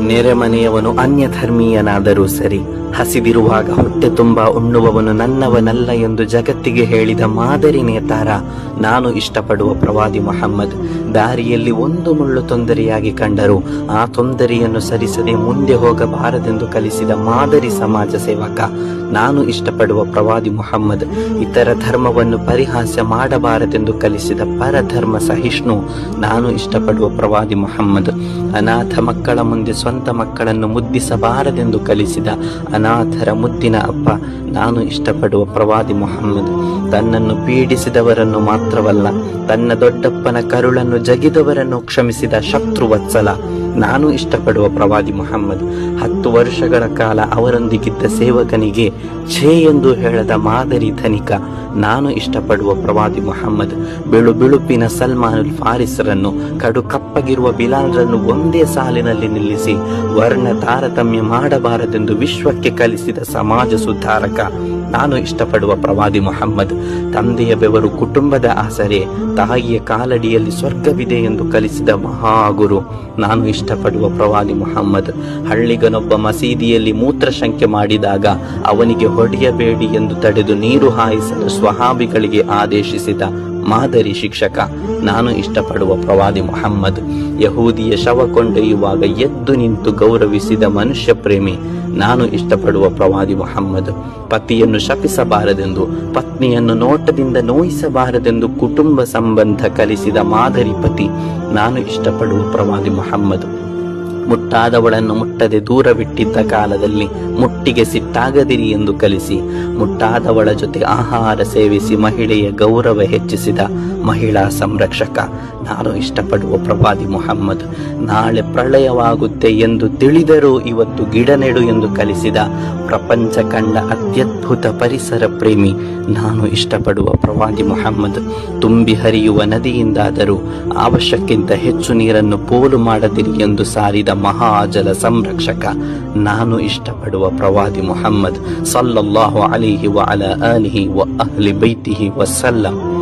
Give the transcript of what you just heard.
ನೆರೆಮನೆಯವನು ಅನ್ಯ ಧರ್ಮೀಯನಾದರೂ ಸರಿ, ಹಸಿದಿರುವಾಗ ಹೊಟ್ಟೆ ತುಂಬ ಉಣ್ಣುವವನು ನನ್ನವನಲ್ಲ ಎಂದು ಜಗತ್ತಿಗೆ ಹೇಳಿದ ಮಾದರಿ ನೇತಾರ, ನಾನು ಇಷ್ಟಪಡುವ ಪ್ರವಾದಿ ಮೊಹಮ್ಮದ್. ದಾರಿಯಲ್ಲಿ ಒಂದು ಮುಳ್ಳು ತೊಂದರೆಯಾಗಿ ಕಂಡರು, ಆ ತೊಂದರೆಯನ್ನು ಸರಿಸದೆ ಮುಂದೆ ಹೋಗಬಾರದೆಂದು ಕಲಿಸಿದ ಮಾದರಿ ಸಮಾಜ ಸೇವಕ ನಾನು ಇಷ್ಟಪಡುವ ಪ್ರವಾದಿ ಮೊಹಮ್ಮದ್ ಇತರ ಧರ್ಮವನ್ನು ಪರಿಹಾಸ್ಯ ಮಾಡಬಾರದೆಂದು ಕಲಿಸಿದ ಪರಧರ್ಮ ಸಹಿಷ್ಣು. ನಾನು ಇಷ್ಟಪಡುವ ಪ್ರವಾದಿ ಮೊಹಮ್ಮದ್ ಅನಾಥ ಮಕ್ಕಳ ಮುಂದೆ ಸ್ವಂತ ಮಕ್ಕಳನ್ನು ಮುದ್ದಿಸಬಾರದೆಂದು ಕಲಿಸಿದ ಅನಾಥರ ಮುದ್ದಿನ ಅಪ್ಪ. ನಾನು ಇಷ್ಟಪಡುವ ಪ್ರವಾದಿ ಮೊಹಮ್ಮದ್ ತನ್ನನ್ನು ಪೀಡಿಸಿದವರನ್ನು ಮಾತ್ರವಲ್ಲ, ತನ್ನ ದೊಡ್ಡಪ್ಪನ ಕರುಳನ್ನು ಜಗಿದವರನ್ನು ಕ್ಷಮಿಸಿದ ಶತ್ರುವತ್ಸಲ ನಾನು ಇಷ್ಟಪಡುವ ಪ್ರವಾದಿ ಮೊಹಮ್ಮದ್ ಹತ್ತು ವರ್ಷಗಳ ಕಾಲ ಅವರೊಂದಿಗಿದ್ದ ಸೇವಕನಿಗೆ ಛೇ ಎಂದು ಹೇಳದ ಮಾದರಿ ಧನಿಕ, ನಾನು ಇಷ್ಟಪಡುವ ಪ್ರವಾದಿ ಮೊಹಮ್ಮದ್ ಬಿಳು ಬಿಳುಪಿನ ಸಲ್ಮಾನ್ ಫಾರಿಸ್ರನ್ನು ಕಡು ಕಪ್ಪಗಿರುವ ಬಿಲಾಲ್ರನ್ನು ಒಂದೇ ಸಾಲಿನಲ್ಲಿ ನಿಲ್ಲಿಸಿ ವರ್ಣ ತಾರತಮ್ಯ ಮಾಡಬಾರದೆಂದು ವಿಶ್ವಕ್ಕೆ ಕಲಿಸಿದ ಸಮಾಜ ಸುಧಾರಕ, ನಾನು ಇಷ್ಟಪಡುವ ಪ್ರವಾದಿ ಮೊಹಮ್ಮದ್ ತಂದೆಯ ಬೆವರು ಕುಟುಂಬದ ಆಸರೆ ತಾಯಿಯ ಕಾಲಡಿಯಲ್ಲಿ ಸ್ವರ್ಗವಿದೆ ಎಂದು ಕಲಿಸಿದ ಮಹಾಗುರು, ನಾನು ಇಷ್ಟಪಡುವ ಪ್ರವಾದಿ ಮೊಹಮ್ಮದ್ ಹಳ್ಳಿಗನೊಬ್ಬ ಮಸೀದಿಯಲ್ಲಿ ಮೂತ್ರಶಂಕೆ ಮಾಡಿದಾಗ ಅವನಿಗೆ ಹೊಡೆಯಬೇಡಿ ಎಂದು ತಡೆದು ನೀರು ಹಾಯಿಸಲು ಸ್ವಹಾಬಿಗಳಿಗೆ ಆದೇಶಿಸಿದ ಮಾದರಿ ಶಿಕ್ಷಕ, ನಾನು ಇಷ್ಟಪಡುವ ಪ್ರವಾದಿ ಮೊಹಮ್ಮದ್. ಯಹೂದಿಯ ಶವ ಕೊಂಡೊಯ್ಯುವಾಗ ಎದ್ದು ನಿಂತು ಗೌರವಿಸಿದ ಮನುಷ್ಯ ಪ್ರೇಮಿ ನಾನು ಇಷ್ಟಪಡುವ ಪ್ರವಾದಿ ಮೊಹಮ್ಮದ್. ಪತಿಯನ್ನು ಶಪಿಸಬಾರದೆಂದು, ಪತ್ನಿಯನ್ನು ನೋಟದಿಂದ ನೋಯಿಸಬಾರದೆಂದು ಕುಟುಂಬ ಸಂಬಂಧ ಕಲಿಸಿದ ಮಾದರಿ ಪತಿ, ನಾನು ಇಷ್ಟಪಡುವ ಪ್ರವಾದಿ ಮೊಹಮ್ಮದ್. ಮುಟ್ಟಾದವಳನ್ನು ಮುಟ್ಟದೆ ದೂರವಿಟ್ಟಿದ್ದ ಕಾಲದಲ್ಲಿ ಮುಟ್ಟಿಗೆ ಸಿಟ್ಟಾಗದಿರಿ ಎಂದು ಕಲಿಸಿ. ಮುಟ್ಟಾದವಳ ಜೊತೆ ಆಹಾರ ಸೇವಿಸಿ ಮಹಿಳೆಯ ಗೌರವ ಹೆಚ್ಚಿಸಿದ ಮಹಿಳಾ ಸಂರಕ್ಷಕ. ನಾನು ಇಷ್ಟಪಡುವ ಪ್ರವಾದಿ ಮೊಹಮ್ಮದ್, ನಾಳೆ ಪ್ರಳಯವಾಗುತ್ತೆ ಎಂದು ತಿಳಿದರೂ ಇವತ್ತು ಗಿಡ ನೆಡು ಎಂದು ಕಲಿಸಿದ ಪ್ರಪಂಚ ಕಂಡ ಅತ್ಯದ್ಭುತ ಪರಿಸರ ಪ್ರೇಮಿ ನಾನು ಇಷ್ಟಪಡುವ ಪ್ರವಾದಿ ಮೊಹಮ್ಮದ್. ತುಂಬಿ ಹರಿಯುವ ನದಿಯಿಂದಾದರೂ ಅವಶ್ಯಕ್ಕಿಂತ ಹೆಚ್ಚು ನೀರನ್ನು ಪೋಲು ಮಾಡದಿರಿ ಎಂದು ಸಾರಿದ ಮಹಾಜಲ ಸಂರಕ್ಷಕ ನಾನು ಇಷ್ಟಪಡುವ ಪ್ರವಾದಿ ಮೊಹಮ್ಮದ್, ಸಲ್ಲಲ್ಲಾಹು ಅಲಿಹಿ ವ ಅಲ ಅಲಿಹಿ ವ ಅಹ್ಲಿ ಬೈತಿಹಿ ವಸಲ್ಲಂ.